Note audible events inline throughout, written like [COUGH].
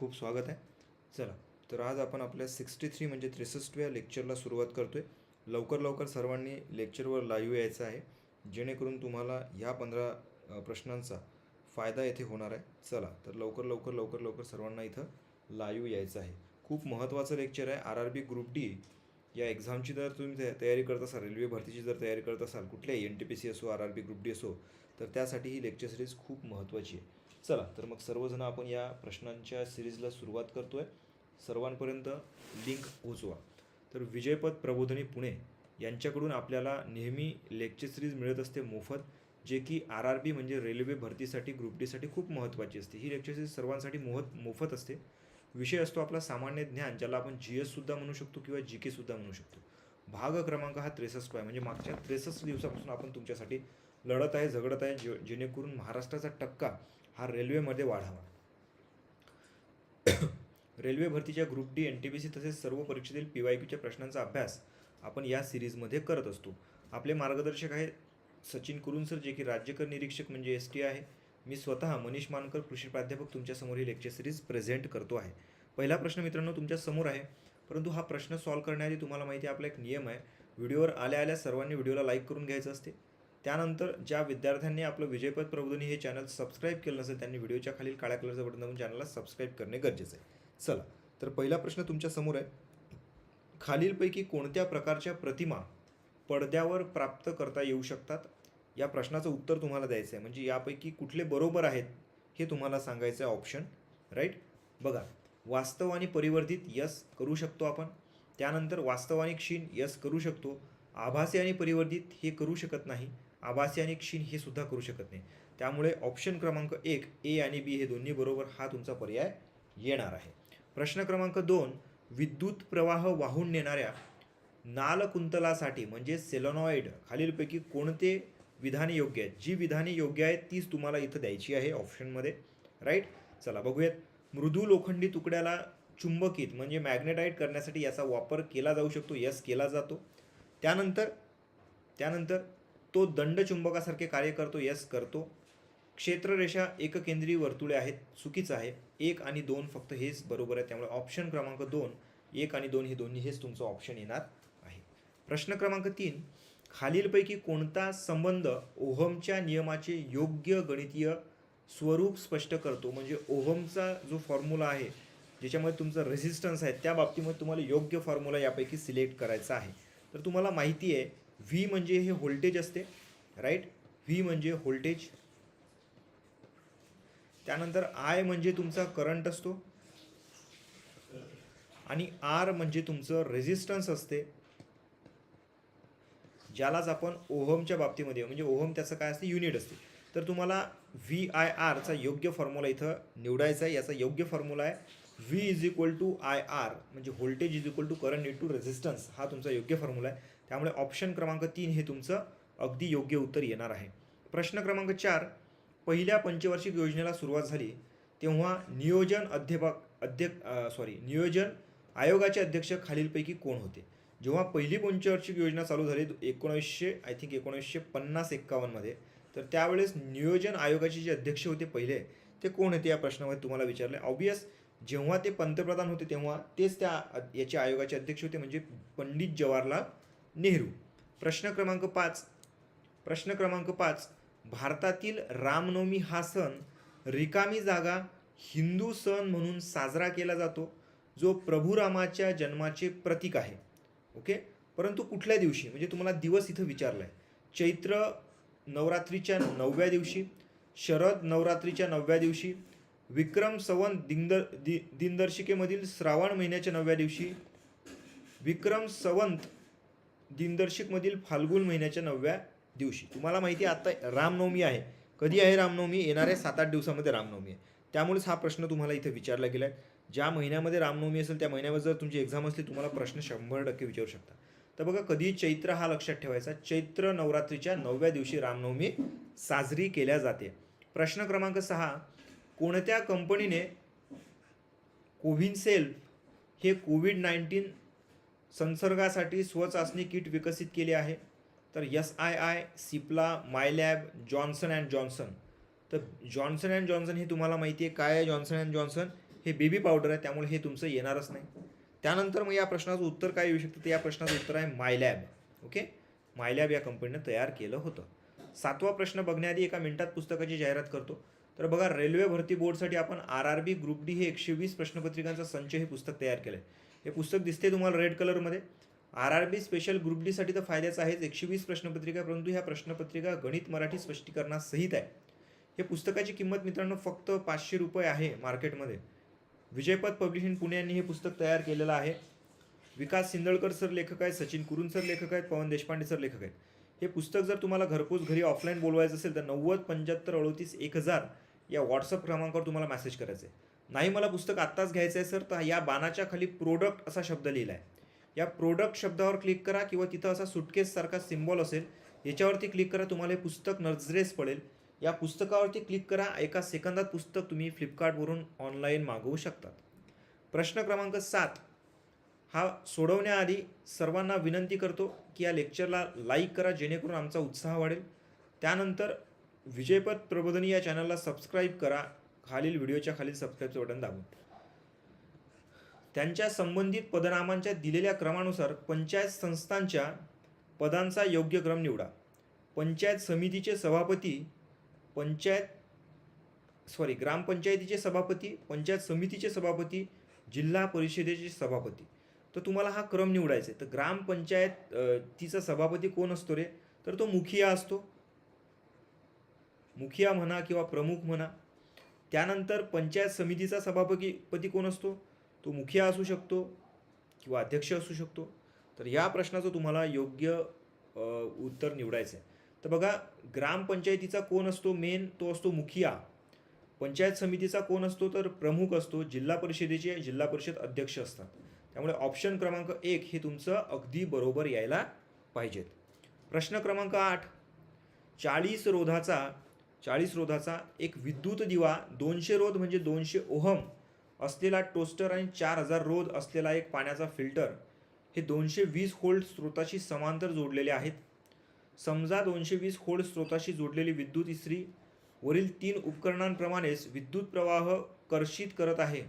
खूप स्वागत आहे. चला तर आज आपण आपल्या सिक्स्टी थ्री म्हणजे त्रेसष्टव्या लेक्चरला सुरुवात करतो आहे लवकर लवकर सर्वांनी लेक्चरवर लाईव्ह यायचं आहे. जेणेकरून तुम्हाला ह्या पंधरा प्रश्नांचा फायदा येथे होणार आहे. चला तर लवकर लवकर लवकर लवकर सर्वांना इथं लाईव्ह यायचं आहे. खूप महत्त्वाचं लेक्चर आहे. R R B group D या एक्झामची जर तुम्ही तयारी करत असाल रेल्वे भरतीची जर तयारी करत असाल कुठल्याही एन टी पी सी असो R R B group D असो तर त्यासाठी ही लेक्चर सिरीज खूप महत्त्वाची आहे. चला तर मग सर्वजण आपण या प्रश्नांच्या सिरीजला सुरुवात करतोय. सर्वांपर्यंत लिंक पोहोचवा. तर विजयपद प्रबोधनी पुणे यांच्याकडून आपल्याला नेहमी लेक्चर सिरीज मिळत असते मोफत जे की आर आर बी म्हणजे रेल्वे भरतीसाठी ग्रुप डीसाठी खूप महत्त्वाची असते. ही लेक्चर सिरीज सर्वांसाठी मोहत मोफत असते. विषय असतो आपला सामान्य ज्ञान ज्याला आपण जी एस सुद्धा म्हणू शकतो किंवा जी केसुद्धा म्हणू शकतो. भाग क्रमांक हा त्रेसष्ट आहे म्हणजे मागच्या त्रेसष्ट दिवसापासून आपण तुमच्यासाठी लढत आहे झगडत आहे जे जेणेकरून महाराष्ट्राचा टक्का हा रेल्वेमध्ये वाढावा. [COUGHS] रेल्वे भरतीच्या group D N T P C तसेच सर्व परीक्षेतील पी वाय क्यूच्या प्रश्नांचा अभ्यास आपण या सिरीजमध्ये करत असतो. आपले मार्गदर्शक आहे सचिन कुरुन सर जे की राज्यकर निरीक्षक म्हणजे एस टी आहे. मी स्वतः मनीष मानकर कृषी प्राध्यापक तुमच्यासमोर ही लेक्चर सिरीज प्रेझेंट करतो आहे. पहिला प्रश्न मित्रांनो तुमच्यासमोर आहे. परंतु हा प्रश्न सॉल्व्ह करण्याआधी तुम्हाला माहिती आहे आपला एक नियम आहे. व्हिडिओवर आल्या आल्या सर्वांनी व्हिडिओला लाईक करून घ्यायचं असते. त्यानंतर ज्या विद्यार्थ्यांनी आपलं विजयपद प्रबोधनी हे चॅनल सबस्क्राईब केलं नसेल त्यांनी व्हिडिओच्या खालील काळ्या कलरचं बटन दाबून चॅनलला सबस्क्राईब करणे गरजेचं आहे. चला तर पहिला प्रश्न तुमच्यासमोर आहे. खालीलपैकी कोणत्या प्रकारच्या प्रतिमा पडद्यावर प्राप्त करता येऊ शकतात? या प्रश्नाचं उत्तर तुम्हाला द्यायचं आहे. म्हणजे यापैकी कुठले बरोबर आहेत हे तुम्हाला सांगायचं आहे ऑप्शन राईट बघा वास्तव आणि परिवर्तित यस करू शकतो आपण. त्यानंतर वास्तव आणि क्षीण यस करू शकतो. आभासी आणि परिवर्तित हे करू शकत नाही. आभासी आणि क्षीण हे सुद्धा करू शकत नाही. त्यामुळे ऑप्शन क्रमांक एक ए आणि बी हे दोन्ही बरोबर हा तुमचा पर्याय येणार आहे. प्रश्न क्रमांक दोन विद्युत प्रवाह वाहून नेणाऱ्या नालकुंतलासाठी म्हणजे सेलोनॉइड खालीलपैकी कोणते विधाने योग्य आहेत? जी विधाने योग्य आहेत तीच तुम्हाला इथं द्यायची आहे ऑप्शनमध्ये राईट चला बघूयात. मृदू लोखंडी तुकड्याला चुंबकित म्हणजे मॅग्नेटाईट करण्यासाठी याचा वापर केला जाऊ शकतो यस केला जातो. त्यानंतर त्यानंतर तो दंडचुंबकासारखे कार्य करतो यस करतो. क्षेत्ररेषा एककेंद्री वर्तुळे आहेत चुकीचं आहे. एक आणि दोन फक्त हेच बरोबर आहे त्यामुळे ऑप्शन क्रमांक दोन एक आणि दोन हे दोन्ही हेच तुमचं ऑप्शन येणार आहे. प्रश्न क्रमांक तीन खालीलपैकी कोणता संबंध ओहमच्या नियमाचे योग्य गणितीय स्वरूप स्पष्ट करतो? म्हणजे ओहमचा जो फॉर्म्युला आहे ज्याच्यामध्ये तुमचा रेझिस्टन्स आहे त्या बाबतीमध्ये तुम्हाला योग्य फॉर्म्युला यापैकी सिलेक्ट करायचा आहे. तर तुम्हाला माहिती आहे व्ही म्हणजे हे व्होल्टेज असते राईट व्ही म्हणजे व्होल्टेज त्यानंतर आय म्हणजे तुमचा करंट असतो. आणि आर म्हणजे तुमचं रेझिस्टन्स असते. ज्यालाच आपण ओहमच्या बाबतीमध्ये म्हणजे ओहम त्याचं काय असते? युनिट असते. तर तुम्हाला व्ही आय आरचा योग्य फॉर्म्युला इथं निवडायचा आहे. याचा योग्य फॉर्म्युला आहे V is equal to I R म्हणजे voltage is equal to current in to resistance हा तुमचा योग्य फॉर्म्युला आहे. त्यामुळे ऑप्शन क्रमांक तीन हे तुमचं अगदी योग्य उत्तर येणार आहे. प्रश्न क्रमांक चार पहिल्या पंचवार्षिक योजनेला सुरुवात झाली तेव्हा नियोजन अध्यापक अध्यक्ष सॉरी नियोजन आयोगाचे अध्यक्ष खालीलपैकी कोण होते? जेव्हा पहिली पंचवार्षिक योजना चालू झाली एकोणीसशे आय थिंक एकोणीसशे पन्नास एक्कावन्नमध्ये तर त्यावेळेस नियोजन आयोगाचे जे अध्यक्ष होते पहिले ते कोण होते या प्रश्नामध्ये तुम्हाला विचारले? ऑबियस जेव्हा ते पंतप्रधान होते तेव्हा तेच त्या याचे आयोगाचे अध्यक्ष होते म्हणजे पंडित जवाहरलाल नेहरू. प्रश्न क्रमांक पाच. प्रश्न क्रमांक पाच. भारतातील रामनवमी हा सण रिकामी जागा हिंदू सण म्हणून साजरा केला जातो जो प्रभू रामाच्या जन्माचे प्रतीक आहे. ओके? परंतु कुठल्या दिवशी? म्हणजे तुम्हाला दिवस इथं विचारला आहे चैत्र नवरात्रीच्या नवव्या दिवशी शरद नवरात्रीच्या नवव्या दिवशी विक्रम सवन दिनदर दि दिनदर्शिकेमधील श्रावण महिन्याच्या नवव्या दिवशी विक्रम सवंत दिनदर्शिकमधील फाल्गुन महिन्याच्या नवव्या दिवशी. तुम्हाला माहिती आहे आता रामनवमी आहे. कधी आहे रामनवमी? येणाऱ्या सात आठ दिवसामध्ये रामनवमी आहे. त्यामुळेच हा प्रश्न तुम्हाला इथे विचारला गेला आहे ज्या महिन्यामध्ये रामनवमी असेल त्या महिन्यावर जर तुमची एक्झाम असली तुम्हाला प्रश्न शंभर टक्के विचारू शकता. तर बघा कधी चैत्र हा लक्षात ठेवायचा. चैत्र नवरात्रीच्या नवव्या दिवशी रामनवमी साजरी केल्या जाते. प्रश्न क्रमांक सहा कोणत्या कंपनीने कोव्हिनसेल हे कोविड नाईन्टीन संसर्गासाठी स्वचाचणी किट विकसित केली आहे. तर S I I Cipla Mylab Johnson and Johnson तर जॉन्सन अँड जॉन्सन हे तुम्हाला माहिती आहे काय आहे जॉन्सन अँड जॉन्सन हे बेबी पावडर आहे त्यामुळे हे तुमचं येणारच नाही. त्यानंतर मग या प्रश्नाचं उत्तर काय येऊ शकतं? तर या प्रश्नाचं उत्तर आहे मायलॅब ओके मायलॅब या कंपनीनं तयार केलं होतं. सातवा प्रश्न बघण्याआधी एका मिनिटात पुस्तकाची जाहिरात करतो. तर बघा रेल्वे भरती बोर्डसाठी आपण R R B group D हे एकशे वीस प्रश्नपत्रिकांचा संच हे पुस्तक तयार केलं आहे हे पुस्तक दिसते तुम्हाला रेड कलरमध्ये R R B special group डीसाठी तर फायद्याचं आहेच. एकशे वीस प्रश्नपत्रिका परंतु ह्या प्रश्नपत्रिका गणित मराठी स्पष्टीकरणासहित आहे. हे पुस्तकाची किंमत मित्रांनो फक्त पाचशे रुपये आहे मार्केटमध्ये. विजयपथ पब्लिशिंग पुणे यांनी हे पुस्तक तयार केलेलं आहे. विकास सिंदळकर सर लेखक आहेत सचिन कुरुन सर लेखक आहेत पवन देशपांडे सर लेखक आहेत. हे पुस्तक जर तुम्हाला घरपोच घरी ऑफलाईन बोलवायचं असेल तर नव्वद पंच्याहत्तर अडोतीस एक हजार या व्हॉट्सअप क्रमांकावर तुम्हाला मेसेज करायचं आहे नाही मला पुस्तक आत्ताच घ्यायचं आहे सर तर या बाणाच्या खाली प्रोडक्ट असा शब्द लिहिला आहे या प्रोडक्ट शब्दावर क्लिक करा किंवा तिथं असा सुटकेससारखा सिम्बॉल असेल याच्यावरती क्लिक करा तुम्हाला हे पुस्तक नजरेस पडेल. या पुस्तकावरती क्लिक करा एका सेकंदात पुस्तक तुम्ही फ्लिपकार्टवरून ऑनलाईन मागवू शकतात. प्रश्न क्रमांक सात. हा सोडवण्याआधी सर्वांना विनंती करतो की या लेक्चरला लाईक करा जेणेकरून आमचा उत्साह वाढेल. त्यानंतर विजयपथ प्रबोधनी या चॅनलला सबस्क्राईब करा खालील व्हिडिओच्या खालील सबस्क्राईबचं बटन दाबून. त्यांच्या संबंधित पदनामांच्या दिलेल्या क्रमानुसार पंचायत संस्थांच्या पदांचा योग्य क्रम निवडा. पंचायत समितीचे सभापती पंचायत सॉरी ग्रामपंचायतीचे सभापती पंचायत समितीचे सभापती जिल्हा परिषदेचे सभापती. तर तुम्हाला हा क्रम निवडायचा आहे. तर ग्रामपंचायत तिचा सभापती कोण असतो रे? तर तो मुखिया असतो. मुखिया म्हणा किंवा प्रमुख म्हणा. त्यानंतर पंचायत समितीचा सभापती पती कोण असतो? तो मुखिया असू शकतो किंवा अध्यक्ष असू शकतो. तर या प्रश्नाचं तुम्हाला योग्य उत्तर निवडायचं आहे तर बघा ग्रामपंचायतीचा कोण असतो मेन? तो असतो मुखिया. पंचायत समितीचा कोण असतो? तर प्रमुख असतो. जिल्हा परिषदेचे जिल्हा परिषद अध्यक्ष असतात. त्यामुळे ऑप्शन क्रमांक एक हे तुमचं अगदी बरोबर यायला पाहिजेत. प्रश्न क्रमांक आठ. चाळीस रोधाचा चाळीस रोधाचा एक विद्युत दिवा दोनशे रोध म्हणजे दोनशे ओहम असलेला टोस्टर आणि चार हजार रोध असलेला एक पाण्याचा फिल्टर हे दोनशे वीस होल्ड स्रोताशी समांतर जोडलेले आहेत. समजा दोनशे वीस होल्ड स्रोताशी जोडलेली विद्युत इस्त्री वरील तीन उपकरणांप्रमाणेच विद्युत प्रवाह कर्षित करत आहे.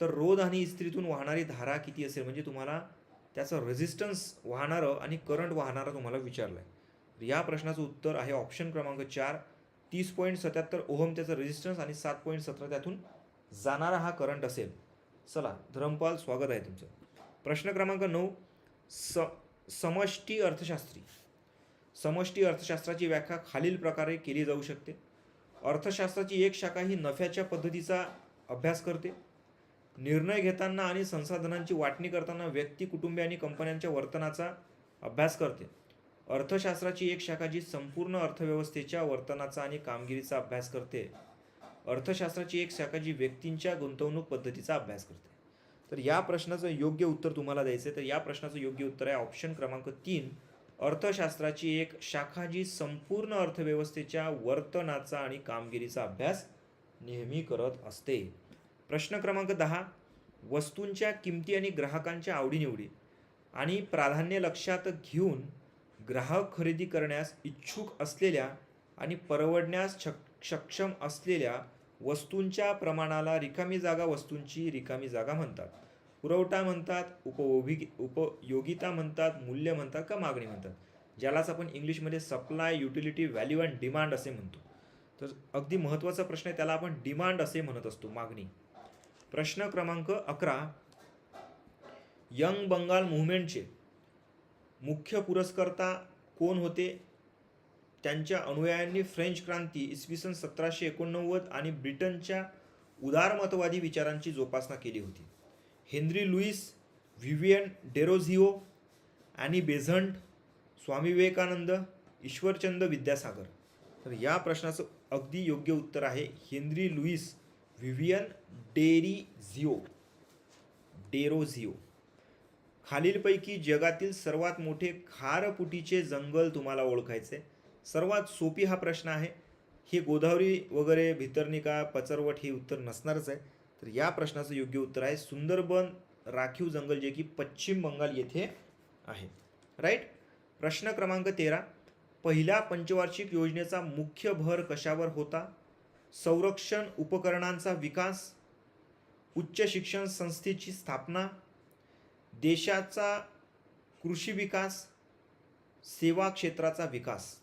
तर रोध आणि इस्त्रीतून वाहणारी धारा किती असेल? म्हणजे तुम्हाला त्याचं रेझिस्टन्स वाहणारं आणि करंट वाहणारं तुम्हाला विचारलं आहे या प्रश्नाचं उत्तर आहे ऑप्शन क्रमांक चार. तीस पॉईंट सत्याहत्तर ओहम त्याचं रेजिस्टन्स आणि सात पॉईंट सतरा त्यातून जाणारा हा करंट असेल. चला धरमपाल स्वागत आहे तुमचं. प्रश्न क्रमांक नऊ स समष्टी अर्थशास्त्री. समष्टी अर्थशास्त्राची व्याख्या खालील प्रकारे केली जाऊ शकते. अर्थशास्त्राची एक शाखा ही नफ्याच्या पद्धतीचा अभ्यास करते. निर्णय घेताना आणि संसाधनांची वाटणी करताना व्यक्ती कुटुंबे आणि कंपन्यांच्या वर्तनाचा अभ्यास करते. अर्थशास्त्राची एक शाखा जी संपूर्ण अर्थव्यवस्थेच्या वर्तनाचा आणि कामगिरीचा अभ्यास करते. अर्थशास्त्राची एक शाखा जी व्यक्तींच्या गुंतवणूक पद्धतीचा अभ्यास करते. तर या प्रश्नाचं योग्य उत्तर तुम्हाला द्यायचं आहे तर या प्रश्नाचं योग्य उत्तर आहे ऑप्शन क्रमांक तीन. अर्थशास्त्राची एक शाखा जी संपूर्ण अर्थव्यवस्थेच्या वर्तनाचा आणि कामगिरीचा अभ्यास नेहमी करत असते. प्रश्न क्रमांक दहा. वस्तूंच्या किमती आणि ग्राहकांच्या आवडीनिवडी आणि प्राधान्य लक्षात घेऊन ग्राहक खरेदी करण्यास इच्छुक असलेल्या आणि परवडण्यास शक सक्षम असलेल्या वस्तूंच्या प्रमाणाला रिकामी जागा वस्तूंची रिकामी जागा म्हणतात. पुरवठा म्हणतात उपभोगी उपयोगिता म्हणतात मूल्य म्हणतात का मागणी म्हणतात? ज्यालाच आपण इंग्लिशमध्ये supply utility value and demand असे म्हणतो. तर अगदी महत्त्वाचा प्रश्न आहे त्याला आपण डिमांड असे म्हणत असतो मागणी. प्रश्न क्रमांक अकरा यंग बंगाल मुव्हमेंटचे. मुख्य पुरस्कर्ता कोण होते? त्यांच्या अनुयायांनी फ्रेंच क्रांती इसवी सन सतराशे एकोणनव्वद आणि ब्रिटनच्या उदारमतवादी विचारांची जोपासना केली होती. हेनरी लुईस व्हिवियन डेरोझिओ आणि बेझंट स्वामी विवेकानंद ईश्वरचंद विद्यासागर. तर या प्रश्नाचं अगदी योग्य उत्तर आहे हेनरी लुईस व्हिवियन डेरिझिओ डेरोझिओ खालीलपैकी जगातील सर्वात मोठे खारपुटीचे जंगल तुम्हाला ओळखायचे. सर्वात सोपी हा प्रश्न आहे. हे गोदावरी वगैरे भितरनिका पचरवट हे उत्तर नसणारच आहे. तर या प्रश्नाचं योग्य उत्तर आहे सुंदरबन राखीव जंगल जे की पश्चिम बंगाल येथे आहे. राईट प्रश्न क्रमांक तेरा. पहिल्या पंचवार्षिक योजनेचा मुख्य भर कशावर होता? संरक्षण उपकरणांचा विकास उच्च शिक्षण संस्थेची स्थापना देशाचा कृषी विकास सेवा क्षेत्राचा विकास.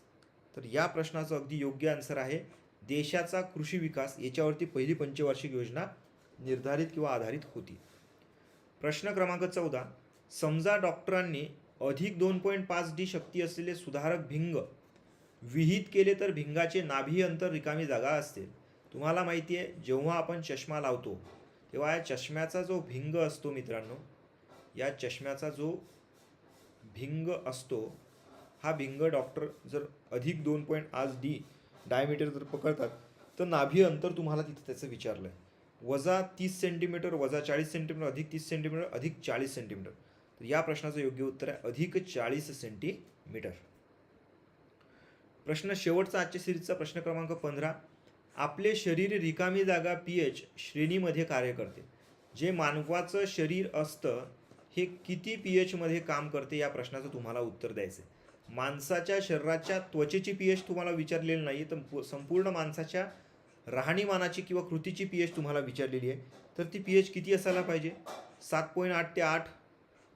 तर या प्रश्नाचं अगदी योग्य आन्सर आहे. देशाचा कृषी विकास याच्यावरती पहिली पंचवार्षिक योजना निर्धारित किंवा आधारित होती. प्रश्न क्रमांक चौदा. समजा डॉक्टरांनी अधिक दोन पॉईंट पाच डी शक्ती असलेले सुधारक भिंग विहित केले तर भिंगाचे नाभी अंतर रिकामी जागा असते. तुम्हाला माहिती आहे जेव्हा आपण चष्मा लावतो तेव्हा या चष्म्याचा जो भिंग असतो मित्रांनो या चष्म्याचा जो भिंग असतो हा भिंग डॉक्टर जर अधिक दोन पॉईंट आज डी डायमीटर जर पकडतात तर नाभी अंतर तुम्हाला तिथे त्याचं विचारलं आहे वजा तीस सेंटीमीटर वजा चाळीस सेंटीमीटर अधिक तीस सेंटीमीटर अधिक चाळीस सेंटीमीटर तर या प्रश्नाचं योग्य उत्तर आहे अधिक चाळीस सेंटीमीटर प्रश्न शेवटचा आजच्या सिरीजचा प्रश्न क्रमांक पंधरा. आपले शरीर रिकामी जागा पी एच श्रेणीमध्ये कार्य करते. जे मानवाचं शरीर असतं हे किती पी एचमध्ये काम करते या प्रश्नाचं तुम्हाला उत्तर द्यायचं आहे माणसाच्या शरीराच्या त्वचेची पी एच तुम्हाला विचारलेली नाही तर संपूर्ण माणसाच्या राहणीमानाची किंवा कृतीची पी एच तुम्हाला विचारलेली आहे. तर ती पी एच किती असायला पाहिजे? सात पॉईंट आठ ते आठ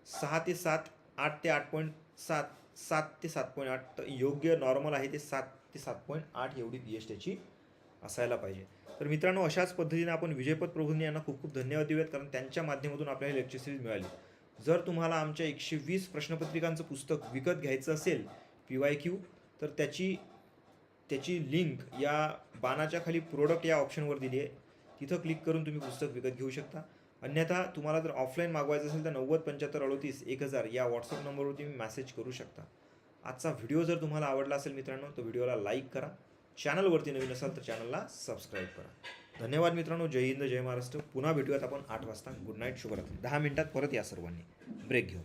सहा ते सात आठ ते आठ पॉईंट सात सात ते सात पॉईंट आठ योग्य नॉर्मल आहे ते सात ते सात पॉईंट आठ एवढी पी एच त्याची असायला पाहिजे. तर मित्रांनो अशाच पद्धतीने आपण विजयपद प्रभूंनी यांना खूप खूप धन्यवाद देऊयात कारण त्यांच्या माध्यमातून आपल्याला लेक्चर सिरीज मिळाली. जर तुम्हाला आमच्या एकशे वीस प्रश्नपत्रिकांचं पुस्तक विकत घ्यायचं असेल पी वाय क्यू तर त्याची त्याची लिंक या बाणाच्या खाली प्रोडक्ट या ऑप्शनवर दिली आहे. तिथं क्लिक करून तुम्ही पुस्तक विकत घेऊ शकता. अन्यथा तुम्हाला जर ऑफलाईन मागवायचं असेल तर नव्वद पंच्याहत्तर अडोतीस एक हजार या व्हॉट्सअप नंबरवर तुम्ही मॅसेज करू शकता. आजचा व्हिडिओ जर तुम्हाला आवडला असेल मित्रांनो तर व्हिडिओला लाईक करा. चॅनलवरती नवीन असाल तर चॅनलला सबस्क्राईब करा. धन्यवाद मित्रांनो जय हिंद जय महाराष्ट्र. पुन्हा भेटूयात आपण आठ वाजता. गुड नाईट शुभरात्री. दहा मिनिटात परत या सर्वांनी. ब्रेक घेऊ